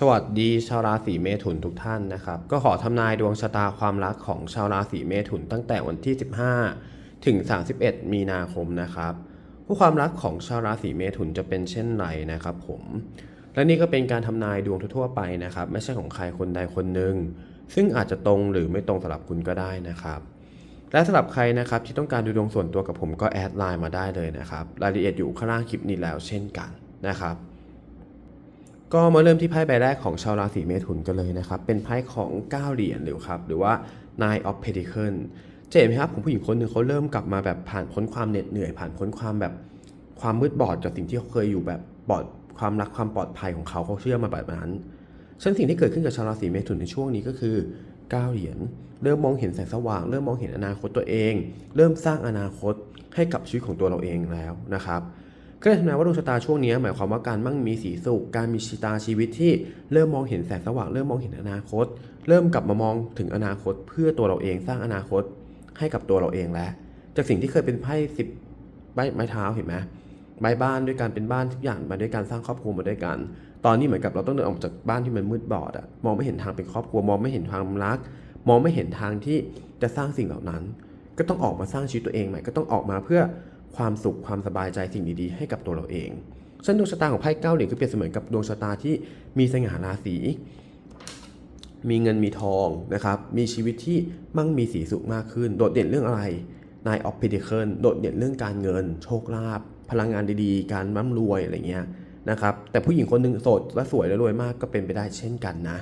สวัสดีชาวราศีเมถุนทุกท่านนะครับ ก็ขอทำนายดวงชะตาความรักของชาวราศีเมถุนตั้งแต่วันที่ 15 ถึง 31 มีนาคมนะครับ ผู้ความรักของชาวราศีเมถุนจะเป็นเช่นไรนะครับผม และนี่ก็เป็นการทำนายดวงทั่วไปนะครับ ไม่ใช่ของใครคนใดคนหนึ่ง ซึ่งอาจจะตรงหรือไม่ตรงสำหรับคุณก็ได้นะครับ และสำหรับใครนะครับที่ต้องการดูดวงส่วนตัวกับผมก็แอดไลน์มาได้เลยนะครับ รายละเอียดอยู่ข้างล่างคลิปนี้แล้วเช่นกันนะครับ ก็มาเริ่มที่ไพ่ใบแรกของชาวราศีเมถุนกันเลยนะครับ เป็นไพ่ของ9เหรียญหรือครับ หรือว่า Nine of Pentacles จะเห็นไหมครับผมผู้หญิงคนหนึ่งเขาเริ่มกลับมาแบบผ่านพ้นความเหน็ดเหนื่อย ผ่านพ้นความแบบความมืดบอดจากสิ่งที่เขาเคยอยู่แบบปลอดความรักความปลอดภัยของเขาเขาเชื่อมาแบบนั้นฉะนันสิ่งที่เกิดขึ้นกับชาวราศีเมถุนในช่วงนี้ก็คือ9เหรียญเริ่มมองเห็นแสงสว่าง เริ่มมองเห็นอนาคตตัวเอง เริ่มสร้างอนาคตให้กับชีวิตของตัวเราเองแล้วนะครับ ก็เลยทำนายว่าดวงชะตาช่วงนี้หมายความว่าการมั่งมีสีสุข การมีชะตาชีวิตที่เริ่มมองเห็นแสงสว่างเริ่มมองเห็นอนาคต เริ่มกลับมามองถึงอนาคต เพื่อตัวเราเองสร้างอนาคตให้กับตัวเราเองแล้ว จากสิ่งที่เคยเป็นไพ่สิบใบไม้เท้าเห็นไหมใบบ้านด้วยการเป็นบ้านทุกอย่างมาด้วยการสร้างครอบครัวมาด้วยกัน ตอนนี้เหมือนกับเราต้องเดินออกจากบ้านที่มันมืดบอดอะมองไม่เห็นทางเป็นครอบครัวมองไม่เห็นทางรัก มองไม่เห็นทางที่จะสร้างสิ่งเหล่านั้น ก็ต้องออกมาสร้างชีวิตตัวเองใหม่ก็ต้องออกมาเพื่อ ความสุขความสบายใจสิ่งดีๆให้กับตัวเราเองเช่นดวงชะตาของไพ่เก้าเหรียญคือเปรียบเสมือนกับดวงชะตาที่มีสง่าราศีมีเงินมีทองนะครับ มีชีวิตที่มั่งมีสีสุขมากขึ้น โดดเด่นเรื่องอะไร Nine of Pentacles โดดเด่นเรื่องการเงิน โชคลาภ พลังงานดีๆ การร่ำรวยอะไรเงี้ยนะครับ แต่ผู้หญิงคนหนึ่งโสดและสวยและรวยมากก็เป็นไปได้เช่นกันนะ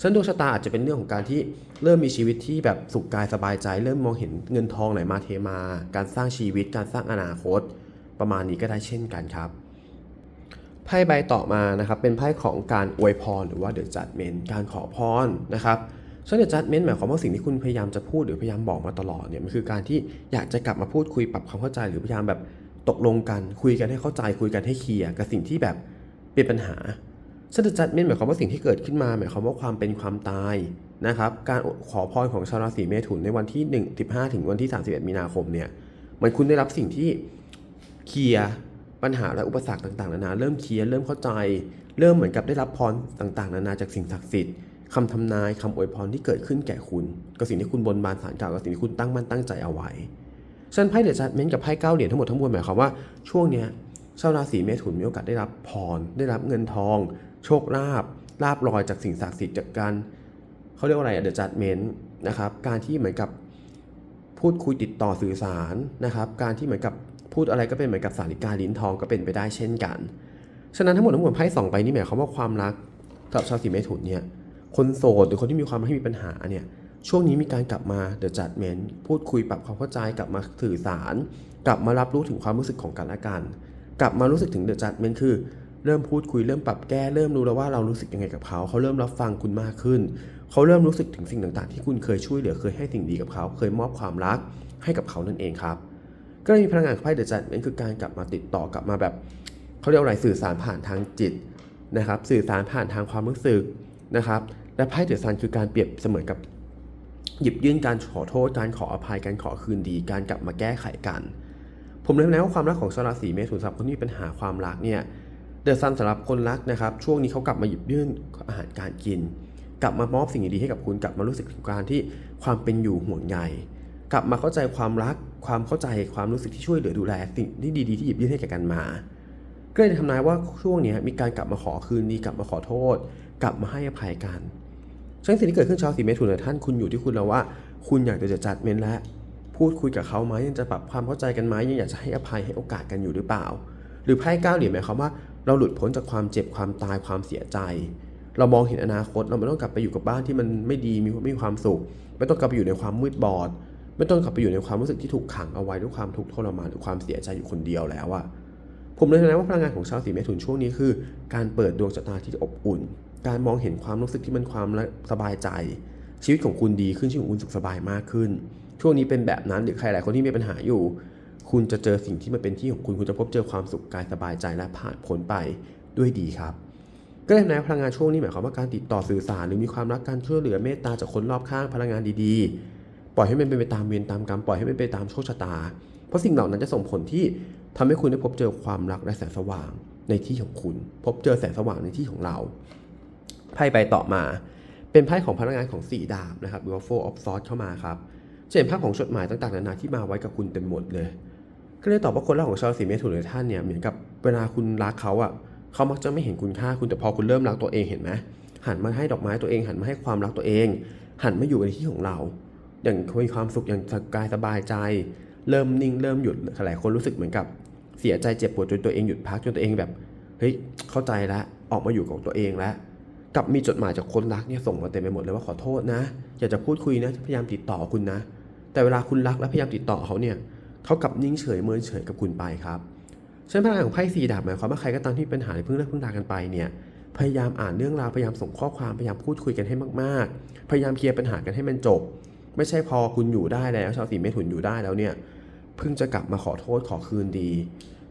ฉันดวงชะตาอาจจะเป็นเรื่องของการที่เริ่มมีชีวิตที่แบบสุขกายสบายใจ เริ่มมองเห็นเงินทองไหลมาเทมา การสร้างชีวิตการสร้างอนาคต ประมาณนี้ก็ได้เช่นกันครับไพ่ใบต่อมานะครับเป็นไพ่ของการอวยพรหรือว่า The Judgment การขอพรนะครับซึ่ง The Judgment หมายความว่าสิ่งที่คุณพยายามจะพูดหรือพยายามบอกมาตลอดเนี่ยมันคือการที่อยากจะกลับมาพูดคุยปรับความเข้าใจหรือพยายามแบบตกลงกันคุยกันให้เข้าใจคุยกันให้เคลียร์กับสิ่งที่แบบเป็นปัญหา ซึ่ง The Judgment หมายความว่าสิ่งที่เกิดขึ้นมาหมายความว่าความเป็นความตายนะครับ การขอพรของชาวราศีเมถุนในวันที่1 15ถึงวันที่ 31 มีนาคมเนี่ยเหมันคุณได้รับสิ่งที่เคลียร์ปัญหาและอุปสรรคต่างๆนานาเริ่มเคลียร์เริ่มเข้าใจ เริ่มเหมือนกับได้รับพรต่างๆ นานาจากสิ่งศักดิ์สิทธิ์คำทำนายคำอวยพรที่เกิดขึ้นแก่คุณกับสิ่งที่คุณบนบานสารกล่าวกับสิ่งที่คุณตั้งมั่นตั้งใจเอาไว้ฉันไพ่เดจัดเมนกับไพ่เก้าเหรียญทั้งหมดทั้งมวลหมายความว่าช่วงเนี้ยชาวราศีเมถุนมีโอกาสได้รับพรได้รับเงินทอง โชคลาภลาบลอยจากสิ่งศักดิ์สิทธิ์จากการเขาเรียกว่าอะไรเดอะจัดเมนนะครับ การที่เหมือนกับพูดคุยติดต่อสื่อสารนะครับ การที่เหมือนกับพูดอะไรก็เป็นเหมือนกับสาริกาลิ้นทองก็เป็นไปได้เช่นกัน ฉะนั้นทั้งหมดทั้งมวลไพ่สองใบนี้หมายความว่าความรักสำหรับชาวราศีเมถุนเนี่ยคนโสดหรือคนที่มีความรักที่มีปัญหาเนี่ยช่วงนี้มีการกลับมาเดอะจัดเมนพูดคุยปรับความเข้าใจกลับมาสื่อสาร กลับมารับรู้ถึงความรู้สึกของกันและกัน กลับมารู้สึกถึงเดอะจัดเมนคือ เริ่มพูดคุยเริ่มปรับแก้เริ่มรู้แล้วว่าเรารู้สึกยังไงกับเขาเขาเริ่มรับฟังคุณมากขึ้น เขาเริ่มรู้สึกถึงสิ่งต่างๆ ที่คุณเคยช่วยเหลือเคยให้สิ่งดีกับเขา เคยมอบความรักให้กับเขานั่นเองครับ ก็เลยมีพลังงานของไพ่เดอะจัดเมนคือการกลับมาติดต่อกลับมาแบบเขาเรียกว่าอะไรสื่อสารผ่านทางจิตนะครับ สื่อสารผ่านทางความรู้สึกนะครับ และไพ่เดอะซันคือการเปรียบเสมือนกับหยิบยื่นการขอโทษ การขออภัย การขอคืนดี การกลับมาแก้ไขกัน ผมเลยนะว่าความรักของชาวราศีเมถุนสำหรับคนที่มีปัญหาความรักเนี่ย เดอะซันสำหรับคนรักนะครับ ช่วงนี้เขากลับมาหยิบยื่นอาหารการกิน กลับมามอบสิ่งดีๆให้กับคุณกลับมารู้สึกถึงการที่ความเป็นอยู่ห่วงใยกลับมาเข้าใจความรัก ความเข้าใจความรู้สึกที่ช่วยเหลือดูแลสิ่งที่ดีๆที่หยิบยื่นให้แก่กันมา ก็เลยทำนายว่าช่วงนี้มีการกลับมาขอคืนดีกลับมาขอโทษ กลับมาให้อภัยกันฉะนั้นสิ่งที่เกิดขึ้นชาวสีเมถุนท่านคุณอยู่ที่คุณแล้วว่า คุณอยากจะจัดเมนและ พูดคุยกับเขาไหมยังจะปรับความเข้าใจกันไหมยังอยากจะให้อภัยให้โอกาสกันอยู่หรือเปล่า หรือไพ่เก้าเหรียญหมายความว่า เราหลุดพ้นจากความเจ็บความตายความเสียใจ เรามองเห็นอนาคตเราไม่ต้องกลับไปอยู่กับบ้านที่มันไม่ดีมีไม่มีความสุข ไม่ต้องกลับไปอยู่ในความมืดบอด ไม่ต้องกลับไปอยู่ในความรู้สึกที่ถูกขังเอาไว้ด้วยความทุกข์ทรมานหรือความเสียใจอยู่คนเดียวแล้วอะผมเลยนะว่าพลังงานของชาวสีเมถุนช่วงนี้คือ การเปิดดวงชะตาที่อบอุ่น การมองเห็นความรู้สึกที่มันความสบายใจ ชีวิตของคุณดีขึ้นชีวิตของคุณสุขสบายมากขึ้น ช่วงนี้เป็นแบบนั้นหรือใครหลายคนที่มีปัญหาอยู่ คุณจะเจอสิ่งที่มันเป็นที่ของคุณ คุณจะพบเจอความสุขกายสบายใจและผ่านพ้นไปด้วยดีครับ ก็เลยนะพลังงานช่วงนี้หมายความว่าการติดต่อสื่อสารหรือมีความรักการช่วยเหลือเมตตาจากคนรอบข้างพลังงานดีๆ ปล่อยให้มันเป็นไปตามเวรตามกรรมปล่อยให้มันเป็นไปตามโชคชะตา เพราะสิ่งเหล่านั้นจะส่งผลที่ทำให้คุณได้พบเจอความรักและแสงสว่างในที่ของคุณ พบเจอแสงสว่างในที่ของเราไพ่ใบต่อมา เป็นไพ่ของพนักงานของสี่ดาบนะครับหรือว่า four of swords เข้ามาครับจะเห็นภาพของจดหมายต่างๆนานาที่มาไว้กับคุณเต็มหมดเลย ก็เลยตอบว่าคนแรกของชาวราศีเมถุนหรือท่านเนี่ยเหมือนกับเวลาคุณรักเขาอะเขามักจะไม่เห็นคุณค่าคุณแต่พอคุณเริ่มรักตัวเองเห็นไหมหันมาให้ดอกไม้ตัวเองหันมาให้ความรักตัวเอง หันมาอยู่ในที่ของเรา อย่างมีความสุขอย่างกายสบายใจ เริ่มนิ่งเริ่มหยุดหลายคนรู้สึกเหมือนกับ เสียใจเจ็บปวดจนตัวเองหยุดพักจนตัวเองแบบเฮ้ยเข้าใจแล้วออกมาอยู่กับตัวเองแล้วกับมีจดหมายจากคนรักเนี่ยส่งมาเต็มไปหมดเลยว่าขอโทษนะ อยากจะพูดคุยนะพยายามติดต่อคุณนะ แต่เวลาคุณรักและพยายามติดต่อเขาเนี่ย เขากลับนิ่งเฉยเมินเฉยกับคุณไปครับเช่นพลังของไพ่สีดาบหมายความว่าใครก็ตามที่เป็นปัญหาในเพิ่งเลิกเพิ่งรากันไปเนี่ยพยายามอ่านเรื่องราวพยายามส่งข้อความพยายามพูดคุยกันให้มากๆ พยายามเคลียร์ปัญหากันให้มันจบ ไม่ใช่พอคุณอยู่ได้แล้ว ชาวสีเมถุนอยู่ได้แล้วเนี่ยเพิ่งจะกลับมาขอโทษขอคืนดี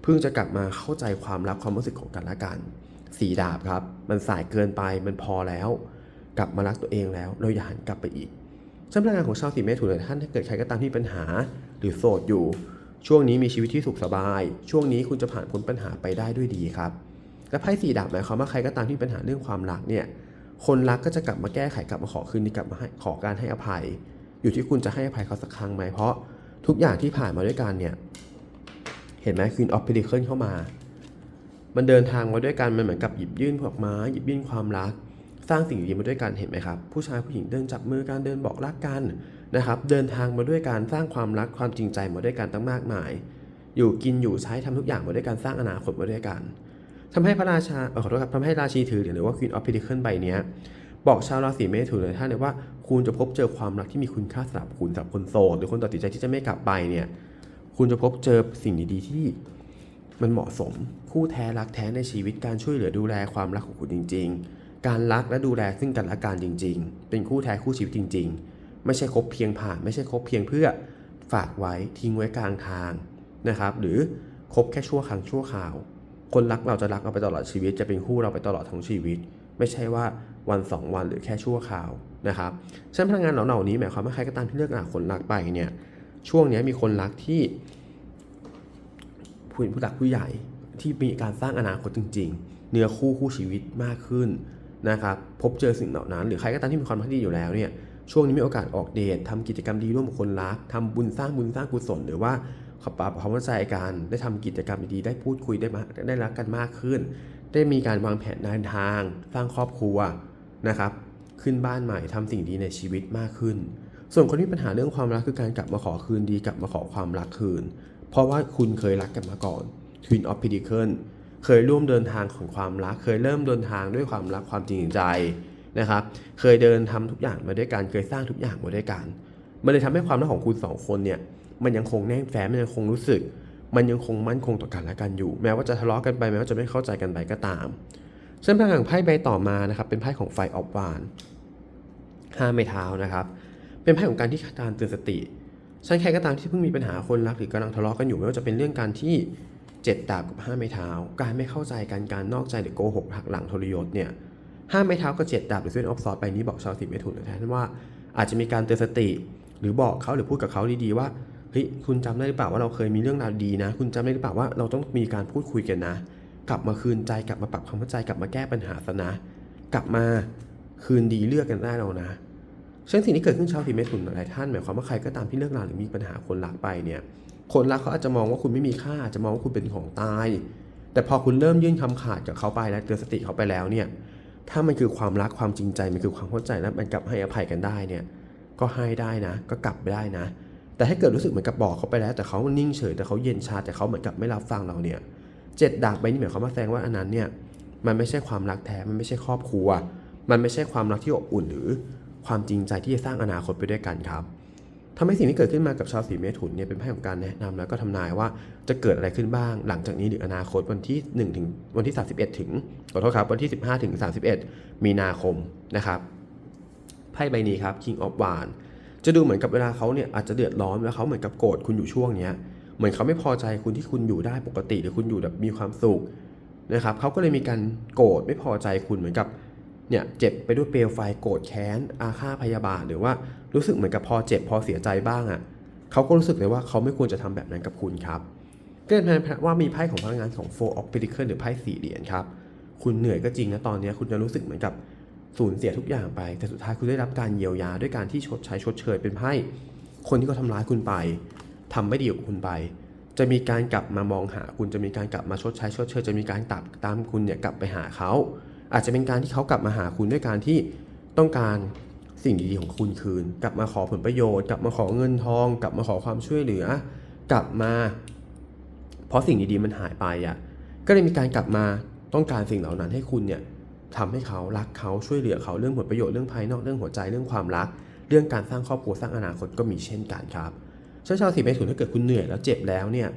เพิ่งจะกลับมาเข้าใจความรักความรู้สึกของกันและกันสีดาบครับ มันสายเกินไปมันพอแล้ว กลับมารักตัวเองแล้ว เราอย่าหันกลับไปอีก สำหรับงานของชาวสีเมถุนหลายท่านถ้าเกิดใครก็ตามที่ปัญหา หรือโสดอยู่ ช่วงนี้มีชีวิตที่สุขสบาย ช่วงนี้คุณจะผ่านพ้นปัญหาไปได้ด้วยดีครับ และไพ่สีดาบหมายความว่าใครก็ตามที่ปัญหาเรื่องความรักเนี่ยคนรักก็จะกลับมาแก้ไขกลับมาขอคืนดีกลับมาให้ขอการให้อภัย อยู่ที่คุณจะให้อภัยเขาสักครั้งไหมเพราะทุกอย่างที่ผ่านมาด้วยกันเนี่ยเห็นไหมคืนออฟเพดิเคิลเข้ามา มันเดินทางมาด้วยกันมันเหมือนกับหยิบยื่นดอกไม้หยิบยื่นความรัก สร้างสิ่งดีมาด้วยกันเห็นไหมครับ ผู้ชายผู้หญิงเดินจับมือกันเดินบอกรักกันนะครับ เดินทางมาด้วยการสร้างความรักความจริงใจมาด้วยกันตั้งมากมาย อยู่กินอยู่ใช้ทำทุกอย่างมาด้วยกันสร้างอนาคตมาด้วยกันทำให้พระราชาเออขอโทษครับทำให้ราชีถือหรือว่า Queen of Pentacles ใบนี้บอกชาวราศีเมถุนเลยท่านเลยว่าคุณจะพบเจอความรักที่มีคุณค่าสำหรับคุณสำหรับคนโสดหรือคนตัดสินใจที่จะไม่กลับไปเนี่ยคุณจะพบเจอสิ่งดีๆที่มันเหมาะสมคู่แท้รักแท้ในชีวิตการช่วยเหลือดูแลความรักของคุณจริง ๆ การรักและดูแลซึ่งกันและกันจริง ๆ เป็นคู่แท้คู่ชีวิตจริง ๆ ไม่ใช่คบเพียงผ่าน ไม่ใช่คบเพียงเพื่อฝากไว้ทิ้งไว้กลางทางนะครับ หรือคบแค่ชั่วครั้งชั่วคราว คนรักเราจะรักเราไปตลอดชีวิต จะเป็นคู่เราไปตลอดทั้งชีวิต ไม่ใช่ว่าวันสองวันหรือแค่ชั่วคราวนะครับฉะนั้นพลังงานเหล่านี้หมายความว่าใครก็ตามที่เลือกหาคนรักไปเนี่ยช่วงนี้มีคนรักที่ผู้ผู้หลักผู้ใหญ่ที่มีการสร้างอนาคตจริง ๆ เนื้อคู่คู่ชีวิตมากขึ้น นะครับพบเจอสิ่งเหล่านั้น หรือใครก็ตามที่มีความพัฒดีอยู่แล้วเนี่ยช่วงนี้มีโอกาสออกเดททำกิจกรรมดีร่วมกับคนรักทำบุญสร้างบุญสร้างกุศลหรือว่าขอปรับความเข้าใจกันได้ทำกิจกรรมดีๆได้พูดคุยได้มาได้รักกันมากขึ้น ได้มีการวางแผนเดินทาง สร้างครอบครัวนะครับ ขึ้นบ้านใหม่ทำสิ่งดีในชีวิตมากขึ้น ส่วนคนที่มีปัญหาเรื่องความรักคือการกลับมาขอคืนดีกลับมาขอความรักคืน เพราะว่าคุณเคยรักกันมาก่อน Twin of Pentacles เคยร่วมเดินทางของความรัก เคยเริ่มเดินทางด้วยความรักความจริงใจนะครับ เคยเดินทำทุกอย่างมาด้วยกัน เคยสร้างทุกอย่างมาด้วยกัน มันเลยทำให้ความรักของคุณสองคนเนี่ย มันยังคงแน่นแฟ้นมันยังคงรู้สึก มันยังคงมั่นคงต่อกันและกันอยู่ แม้ว่าจะทะเลาะกันไป แม้ว่าจะไม่เข้าใจกันไปก็ตามเส้นพลังของไพ่ใบต่อมานะครับ เป็นไพ่ของไฟออฟวานห้าไม้เท้านะครับ เป็นไพ่ของการที่การเตือนสติฉันใครก็ตามที่เพิ่งมีปัญหาคนรักหรือกำลังทะเลาะกันอยู่ไม่ว่าจะเป็นเรื่องการที่ เจ็ดดาบกับห้าไม้เท้า การไม่เข้าใจกันการนอกใจหรือโกหกหักหลังทรยศเนี่ยห้าไม้เท้ากับเจ็ดดาบหรือเส้นออฟซอร์ไปนี้บอกชาวสิเมถุนนะท่านว่าอาจจะมีการเตือนสติ หรือบอกเขาหรือพูดกับเขาดีๆว่าเฮ้ยคุณจำได้หรือเปล่าว่าเราเคยมีเรื่องราวดีนะ คุณจำได้หรือเปล่าว่าเราต้องมีการพูดคุยกันนะ กลับมาคืนใจกลับมาปรับความเข้าใจกลับมาแก้ปัญหาซะนะ กลับมาคืนดีเลือกกันได้แล้วนะซึ่งสิ่งที่เกิดขึ้นชาวผีเมถุนหลายท่านหมายความว่าใครก็ตามที่เลิกราหรือมีปัญหาคนรักไปเนี่ย คนรักเขาอาจจะมองว่าคุณไม่มีค่าอาจจะมองว่าคุณเป็นของตาย แต่พอคุณเริ่มยื่นคำขาดกับเขาไปแล้วเตือนสติเขาไปแล้วเนี่ย ถ้ามันคือความรักความจริงใจมันคือความเข้าใจและมันกลับให้อภัยกันได้เนี่ย ก็ให้ได้นะ ก็กลับไปได้นะ แต่ถ้าเกิดรู้สึกเหมือนกับบอกเขาไปแล้ว แต่เขานิ่งเฉยแต่เขาเย็นชาแต่เขาเหมือนกับไม่รับฟังเราเนี่ยเจ็ดดาบใบนี้หมายความว่าแสดงว่าอันนั้นเนี่ยมันไม่ใช่ความรักแท้ มันไม่ใช่ครอบครัว มันไม่ใช่ความรักที่อบอุ่นหรือความจริงใจที่จะสร้างอนาคตไปด้วยกันครับ ทำให้สิ่งที่เกิดขึ้นมากับชาวสีเมถุนเนี่ยเป็นไพ่ของการแนะนำแล้วก็ทำนายว่าจะเกิดอะไรขึ้นบ้าง หลังจากนี้หรืออนาคตวันที่1ถึงวันที่ 31 ถึงขอโทษครับวันที่ 15 ถึง 31 มีนาคมนะครับไพ่ใบนี้ครับ King of w a n d จะดูเหมือนกับเวลาเขาเนี่ยอาจจะเดือดร้อนแล้วเขาเหมือนกับโกรธคุณอยู่ช่วงเนี้ยเหมือนเขาไม่พอใจคุณที่คุณอยู่ได้ปกติ หรือคุณอยู่แบบมีความสุขนะครับเขาก็เลยมีการโกรธไม่พอใจคุณเหมือนกับเนี่ยเจ็บไปด้วยเปลวไฟโกรธแค้นอาฆาตพยาบาทหรือว่า รู้สึกเหมือนกับพอเจ็บพอเสียใจบ้างอะ่ะเขาก็รู้สึกเลยว่าเขาไม่ควรจะทำแบบนั้นกับคุณครับก็เลยเป็นว่ามีไพ่ของพลังงานของ Four of Pentacles หรือไพ่สี่เหรียญครับ คุณเหนื่อยก็จริงนะตอนนี้คุณจะรู้สึกเหมือนกับสูญเสียทุกอย่างไป แต่สุดท้ายคุณได้รับการเยียวยาด้วยการที่ชดใช้ชดเชยเป็นไพ่คนที่เขาทำร้ายคุณไปทำไม่ดีกับคุณไป จะมีการกลับมามองหาคุณจะมีการกลับมาชดใช้ชดเชยจะมีการตับตามคุณเนี่ยกลับไปหาเขาอาจจะเป็นการที่เขากลับมาหาคุณด้วยการที่ต้องการ สิ่งดีๆของคุณคืน กลับมาขอผลประโยชน์ กลับมาขอเงินทอง กลับมาขอความช่วยเหลือ กลับมา เพราะสิ่งดีๆมันหายไปอะก็เลยมีการกลับมาต้องการสิ่งเหล่านั้นให้คุณเนี่ยทำให้เขารักเขาช่วยเหลือเขาเรื่องผลประโยชน์เรื่องภายนอกเรื่องหัวใจเรื่องความรัก เรื่องการสร้างครอบครัวสร้างอนาคตก็มีเช่นกันครับชาวชาวสีเมถุนถ้าเกิดคุณเหนื่อยแล้วเจ็บแล้วเนี่ย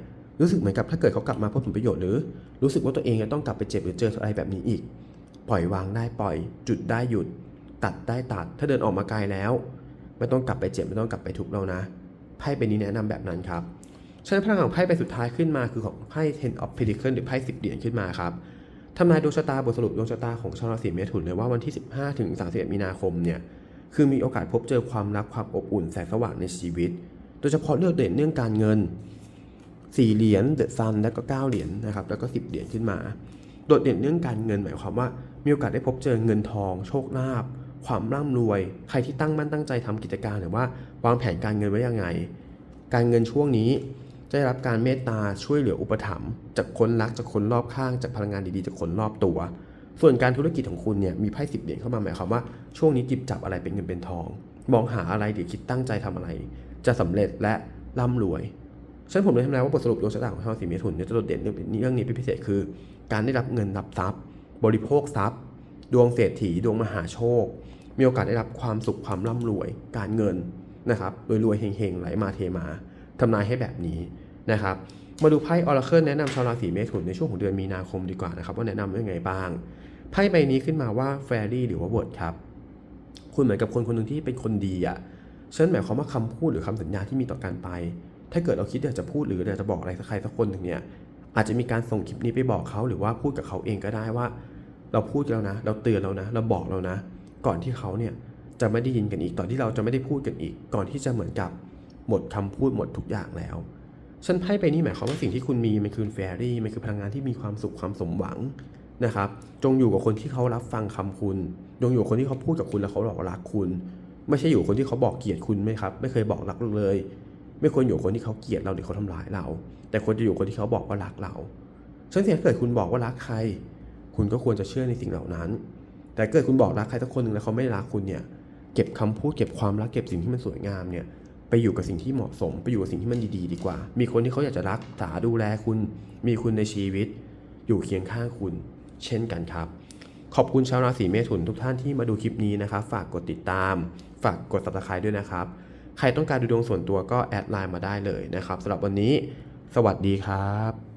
รู้สึกเหมือนกับถ้าเกิดเขากลับมาเพื่อผลประโยชน์หรือ รู้สึกว่าตัวเองจะต้องกลับไปเจ็บหรือเจออะไรแบบนี้อีก ปล่อยวางได้ปล่อย จุดได้หยุด ตัดได้ตัด ถ้าเดินออกมาไกลแล้ว ไม่ต้องกลับไปเจ็บไม่ต้องกลับไปทุกข์แล้วนะ ไพ่ใบนี้แนะนำแบบนั้นครับฉะนั้นพลังของไพ่ใบสุดท้ายขึ้นมาคือของไพ่ Ten of Pentacles หรือไพ่สิบเหรียญขึ้นมาครับทำนายดวงชะตาบทสรุปดวงชะตาของชาวราศีเมถุนเลยว่าวันที่ 15ถึง31มีนาคมเนี่ยคือมีโอกาสพบเจอความรักความอบอุ่นแสงสว่างในชีวิต โดยเฉพาะเรื่องเด่นเรื่องการเงิน4เหรียญเดอะซันแล้วก็9เหรียญนะครับแล้วก็ 10 เหรียญขึ้นมา โดดเด่นเรื่องการเงินหมายความว่ามีโอกาสได้พบเจอเงินทอง โชคลาภ ความร่ำรวย ใครที่ตั้งมั่นตั้งใจทำกิจการหรือว่าวางแผนการเงินไว้ยังไง การเงินช่วงนี้จะได้รับการเมตตาช่วยเหลืออุปถัมภ์จากคนรักจากคนรอบข้างจากพลังงานดีๆจากคนรอบตัว ส่วนการธุรกิจของคุณเนี่ยมีไพ่สิบเหรียญเข้ามาหมายความว่าช่วงนี้จิบจับอะไรเป็นเงินเป็นทอง มองหาอะไรหรือคิดตั้งใจทำอะไร จะสำเร็จและร่ำรวยฉันผมเลยทำนายว่าบทสรุปดวงชะตาของชาวราศีเมถุนเนี่ยจะโดดเด่นเรื่องนี้เป็นพิเศษคือ การได้รับเงินรับทรัพย์ บริโภคทรัพย์ ดวงเศรษฐีดวงมหาโชค มีโอกาสได้รับความสุขความร่ำรวยการเงินนะครับรวยรวยๆเฮงๆไหลมาเทมาทำนายให้แบบนี้นะครับมาดูไพ่ออร์เคิลแนะนำชาวราศีเมถุนในช่วงของเดือนมีนาคมดีกว่านะครับว่าแนะนำยังไงบ้างไพ่ใบนี้ขึ้นมาว่าแฟรี่หรือว่าเวิร์ดครับ คุณเหมือนกับคนคนหนึ่งที่เป็นคนดีอะฉะนั้นหมายความว่าคำพูดหรือคำสัญญาที่มีต่อกันไป ถ้าเกิดเราคิดอยากจะพูดหรืออยากจะบอกอะไรสักใครสักคนหนึ่งเนี่ยอาจจะมีการส่งคลิปนี้ไปบอกเขาหรือว่าพูดกับเขาเองก็ได้ว่า เราพูดแล้วนะ เราเตือนแล้วนะ เราบอกแล้วนะ ก่อนที่เขาเนี่ยจะไม่ได้ยินกันอีกตอนที่เราจะไม่ได้พูดกันอีก ก่อนที่จะเหมือนกับหมดคำพูดหมดทุกอย่างแล้วฉันไพ่ไปนี่หมายความว่าสิ่งที่คุณมีมันคือแฟรี่ มันคือพลังงานที่มีความสุขความสมหวังนะครับ จงอยู่กับคนที่เขารับฟังคำคุณ จงอยู่กับคนที่เขาพูดกับคุณแล้วเขาบอกว่ารักคุณ ไม่ใช่อยู่กับคนที่เขาบอกเกลียดคุณไหมครับ ไม่เคยบอกรักเลย ไม่ควรอยู่กับคนที่เขาเกลียดเราหรือเขาทำร้ายเรา แต่ควรจะอยู่กับคนที่เขาบอกว่ารักเราฉะนั้นถ้าเกิดคุณบอกว่ารักใคร คุณก็ควรจะเชื่อในสิ่งเหล่านั้น แต่เกิดคุณบอกรักใครสักคนหนึ่งแล้วเขาไม่รักคุณเนี่ย เก็บคำพูดเก็บความรักเก็บสิ่งที่มันสวยงามเนี่ยไปอยู่กับสิ่งที่เหมาะสม ไปอยู่กับสิ่งที่มันดีๆ ดีกว่า มีคนที่เขาอยากจะรักษาดูแลคุณ มีคุณในชีวิต อยู่เคียงข้างคุณ เช่นกันครับ ขอบคุณชาวราศีเมถุนทุกท่านที่มาดูคลิปนี้นะครับ ฝากกดติดตาม ฝากกด subscribe ด้วยนะครับ ใครต้องการดูดวงส่วนตัวก็แอดไลน์มาได้เลยนะครับสำหรับวันนี้ สวัสดีครับ